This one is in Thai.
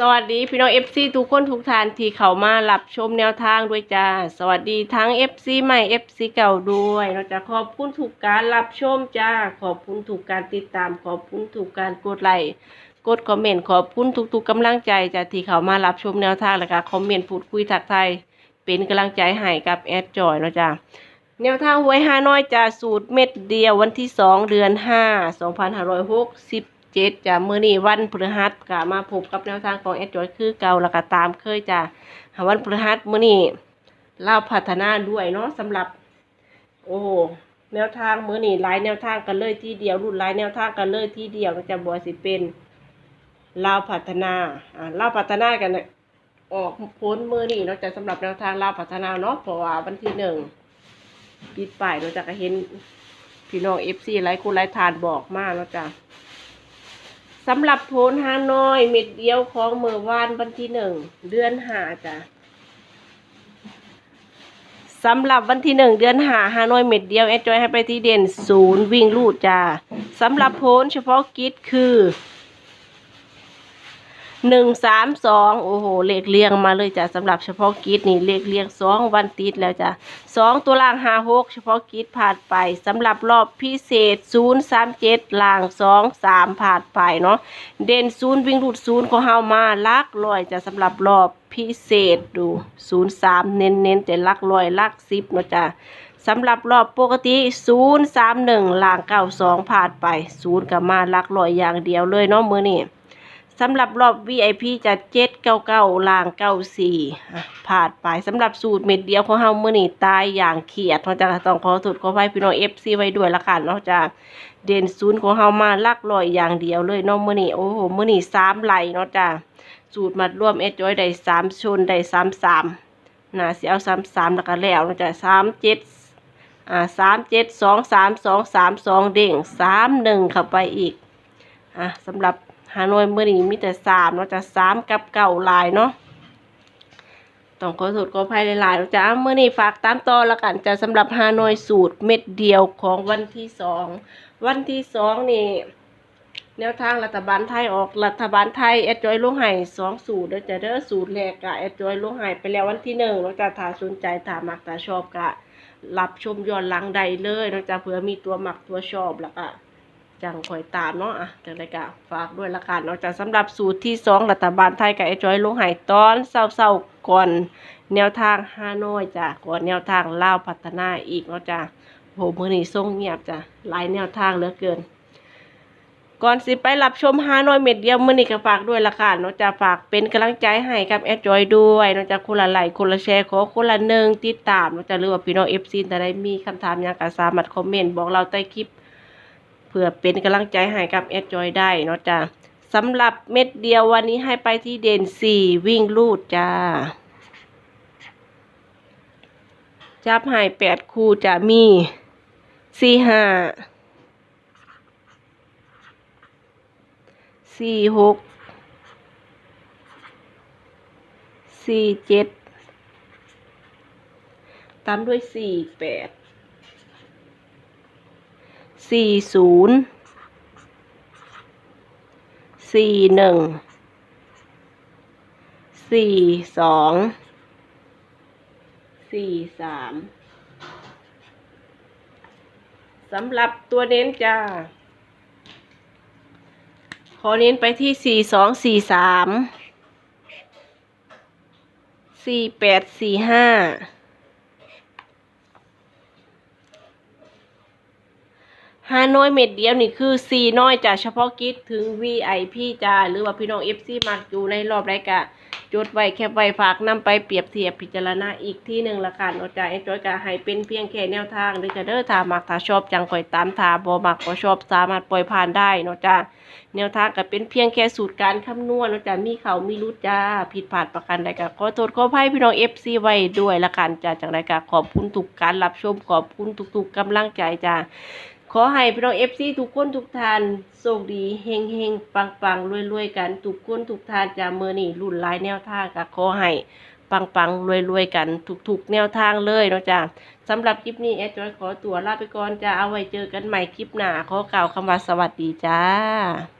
สวัสดีพี่น้อง FC ทุกคนทุกท่านที่เข้ามารับชมแนวทางด้วยจ้า สวัสดีทั้ง FC ใหม่ FC เก่าด้วยเราจะขอบคุณทุกการรับชมจ้า ขอบคุณทุกการติดตาม ขอบคุณทุกการกดไลค์กดคอมเมนต์ขอบคุณทุกๆกำลังใจจ้าที่เข้ามารับชมแนวทางแล้วก็คอมเมนต์พูดคุยทักทายเป็นกำลังใจให้กับแอดจอยเนาะจ้าแนวทางหวยฮาน้อยจะสูตรเม็ดเดียววันที่สองเดือนห้าสองพันห้าร้อยหกสิบ เจ็ดจะมื้อนี้วันพฤหัสก็มาพบกับแนวทางของแอดจอยคือเก่าแล้วก็ตามเคยจ้ะวันพฤหัสมื้อนี้เล่าพัฒนาด้วยเนาะสำหรับ โอ้แนวทางมื้อนี้หลายแนวทางกันเลยที่เดียวรุ่นหลายแนวทางกันเลยที่เดียวจะบอสิเป็นลาวพัฒนาอ่าลาวพัฒนากันน่ะออกพ้นมือนี่เนาะจะสำหรับแนวทางลาวพัฒนาเนาะเพราะว่าวันที่หนึ่งปิดป้ายเราจะก็เห็นพี่น้องเอฟซีหลายคนหลายทานบอกมาแล้วจ้ะ สำหรับโพนฮานอยเม็ดเดียวของเมื่อวานวันที่หนึ่งเดือนหาจ้ะสำหรับวันที่หนึ่งเดือนหาฮานอยเม็ดเดียวแอดจอยให้ไปที่เด่นศูนย์วิ่งลูดจ้ะสำหรับโพนเฉพาะกิจคือ หนึ่งสามสองโอ้โหเลขเรียงมาเลยจ้ะสำหรับเฉพาะกิจนี่เลขเรียงสองวันติดแล้วจ้ะสองตัวล่างหาหกเฉพาะกิจผ่านไปสำหรับรอบพิเศษศูนย์สามเจ็ดล่างสองสามผ่านไปเนาะเด่นศูนย์วิ่งรูดศูนย์ของเฮามาลักลอยจ้ะสำหรับรอบพิเศษดูศูนย์สามเน้นเน้นแต่ลักลอยลักสิบเนาะจ้ะสำหรับรอบปกติศูนย์สามหนึ่งล่างเก้าสองผ่านไปศูนย์กับมาลักลอยอย่างเดียวเลยเนาะมือนี่ สำหรับรอบ VIP จะเจ็ดเก้าเก้าล่างเก้าสี่ผ่านไปสำหรับสูตรเม็ดเดียวของเฮาเมื้อนี้ตายอย่างเขียดเราจะต้องขอสุดขอไฟพี่น้อง FC ไว้ด้วยละกันเนาะจะเด่นศูนย์ของเฮามาลักลอยอย่างเดียวเลยเนาะมื้อนี้โอ้โหเมื้อนี้สามไหลเนาะจ้ะสูตรมัดรวมเอจอยได้สามชนได้สามสามน่าสิเอาสามสามแล้วก็แล้วเนาะจ้ะสามเจ็ดอ่าสามเจ็ดสองสามสองสามสองเด้งสามหนึ่งเข้าไปอีกอะสำหรับ ฮานอยเมื่อนี้มีแต่สามเนาะจะสามกับเก่าลายเนาะต้องขอสูตรขอภัยหลายๆเนาะจ้าเมื่อนี้ฝากตามต่อแล้วกันจะสำหรับฮานอยสูตรเม็ดเดียวของวันที่สองวันที่สองนี่แนวทางรัฐบาลไทยออกรัฐบาลไทยแอดจอยลงไห้สองสูตรเด้อจะเด้อสูตรแรกกะแอดจอยลงไห้ไปแล้ววันที่หนึ่งเนาะจ้าถ้าสนใจถ้ามักถ้าชอบกะรับชมย้อนหลังใดเลยเนาะจ้าเผื่อมีตัวหมักตัวชอบแล้วก็ จังคอยตามเนาะอะจังไรกะฝากด้วยละกันนาะจากสำหรับสูตรที่สองรัฐบาลไทยกับไอ้จอยลงหายตอนเศร้าๆก่อนแนวทางฮานอยจ้ะก่อนแนวทางลาวพัฒนาอีกเนาะจ้ะโหมือนี้ส่งเงียบจ้ะหลายแนวทางเหลือเกิน ก่อนสิไปรับชมฮานอยเม็ดเดียวมือนี้ก็ฝากด้วยละกันเนาะจะฝากเป็นกำลังใจให้กับแอดจอยด้วยเนาะจะคนละไลค์คนละแชร์ขอคนละหนึ่งติดตามเนาะจะหรือว่าพี่น้องเอฟซีแต่ได้มีคำถามหยังก็สามารถคอมเมนต์บอกเราใต้คลิป พื่อเป็นกำลังใจให้กับแอดจอยได้เนาะจ้ะสำหรับเม็ดเดียววันนี้ให้ไปที่เด่นสี่วิ่งลูดจ้า จับให้แปดคู่จะมีสี่ห้าสี่หกสี่เจ็ดตามด้วยสี่แปด สี่ศูนย์สี่หนึ่งสี่สองสี่สามสำหรับตัวเน้นจ้า ขอเน้นไปที่สี่สองสี่สามสี่แปดสี่ห้า ฮานอยเม็ดเดียวนี่คือซีน้อยจ้ะเฉพาะกิจถึง VIP จ้าหรือว่าพี่น้อง FC มักอยู่ในรอบรายการจดไว้แคปไว้ฝากนำไปเปรียบเทียบพิจารณาอีกที่หนึ่งละกันเนาะจ้ะไอ้จอยก็ให้เป็นเพียงแค่แนวทางหรือจะเด้อถ้ามักถ้าชอบจังคอยตามถ้าบ่มักบ่ชอบสามารถปล่อยผ่านได้เนาะจ้ะแนวทางก็เป็นเพียงแค่สูตรการคำนวณเนาะจ้ะมีเขามีรุดจ้าผิดพลาดประกันใดก็ขอโทษขออภัยพี่น้อง FC ไว้ด้วยละกันจ้ะจังไรก็ขอบคุณทุกการรับชมขอบคุณทุกๆกำลังใจจ้า อให้พี่น้องเอฟซีทุกคนทุกท่านโชคดีเฮงเฮงปังปังรวยรวยกันทุกคนทุกท่านจะเมื่อนี่รุ่นหลายแนวทางก็ขอให้ปังปังรวยรวยกันทุกๆ แนวทางเลยเนาะจ้ะสำหรับคลิปนี้แอดจอยขอตัวลาไปก่อนจะเอาไว้เจอกันใหม่คลิปหน้าขอกล่าวคำว่าสวัสดีจ้า